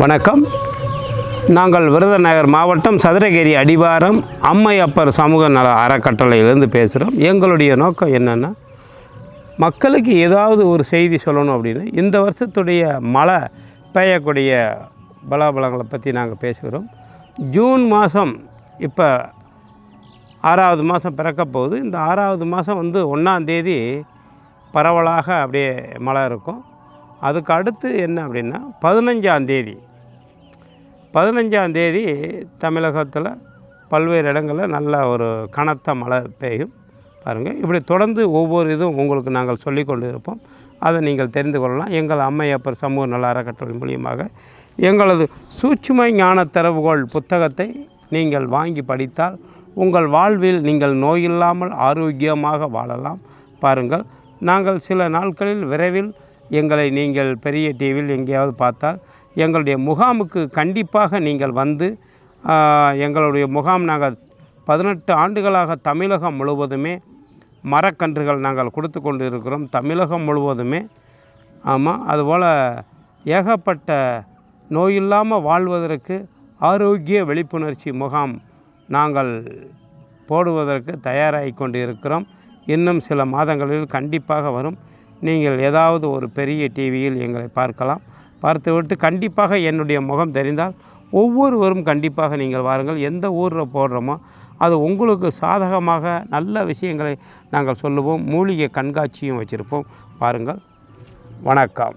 வணக்கம். நாங்கள் விருதுநகர் மாவட்டம் சதுரகிரி அடிவாரம் அம்மையப்பர் சமூக நல அறக்கட்டளையிலேருந்து பேசுகிறோம் எங்களுடைய நோக்கம் என்னென்னா மக்களுக்கு ஏதாவது ஒரு செய்தி சொல்லணும் அப்படின்னு. இந்த வருஷத்துடைய மழை பெய்யக்கூடிய பலாபலங்களை பற்றி நாங்கள் பேசுகிறோம். ஜூன் மாதம் இப்போ ஆறாவது மாதம் பிறக்க போகுது. இந்த ஆறாவது மாதம் வந்து ஒன்றாந்தேதி பரவலாக அப்படியே மழை இருக்கும். அதுக்கு அடுத்து என்ன அப்படின்னா பதினஞ்சாந்தேதி பதினஞ்சாந்தேதி தமிழகத்தில் பல்வேறு இடங்களில் நல்ல ஒரு கனத்த மழை பெய்யும். பாருங்கள் இப்படி தொடர்ந்து ஒவ்வொரு இதுவும் உங்களுக்கு நாங்கள் சொல்லிக் கொண்டு இருப்போம் அதை நீங்கள் தெரிந்து கொள்ளலாம். எங்கள் அம்மையப்பர் சமூக நல அறக்கட்டளை மூலியமாக எங்களது சூட்சும ஞான திறவுகோள் புத்தகத்தை நீங்கள் வாங்கி படித்தால் உங்கள் வாழ்வில் நீங்கள் நோயில்லாமல் ஆரோக்கியமாக வாழலாம். பாருங்கள் நாங்கள் சில நாட்களில் விரைவில் எங்களை நீங்கள் பெரிய டிவியில் எங்கேயாவது பார்த்தால் எங்களுடைய முகாமுக்கு கண்டிப்பாக நீங்கள் வந்து எங்களுடைய முகாம் நாங்கள் பதினெட்டு ஆண்டுகளாக தமிழகம் முழுவதுமே மரக்கன்றுகள் நாங்கள் கொடுத்து கொண்டு இருக்கிறோம் தமிழகம் முழுவதுமே. ஆமாம் அதுபோல் ஏகப்பட்ட நோயில்லாமல் வாழ்வதற்கு ஆரோக்கிய விழிப்புணர்ச்சி முகாம் நாங்கள் போடுவதற்கு தயாராகி கொண்டு இருக்கிறோம் இன்னும் சில மாதங்களில் கண்டிப்பாக வரும். நீங்கள் ஏதாவது ஒரு பெரிய டிவியில் எங்களை பார்க்கலாம். பார்த்துவிட்டு கண்டிப்பாக என்னுடைய முகம் தெரிந்தால் ஒவ்வொருவரும் கண்டிப்பாக நீங்கள் வாருங்கள். எந்த ஊரில் போடுறோமோ அது உங்களுக்கு சாதகமாக நல்ல விஷயங்களை நாங்கள் சொல்லுவோம். மூலிகை கண்காட்சியும் வச்சுருப்போம். பாருங்கள். வணக்கம்.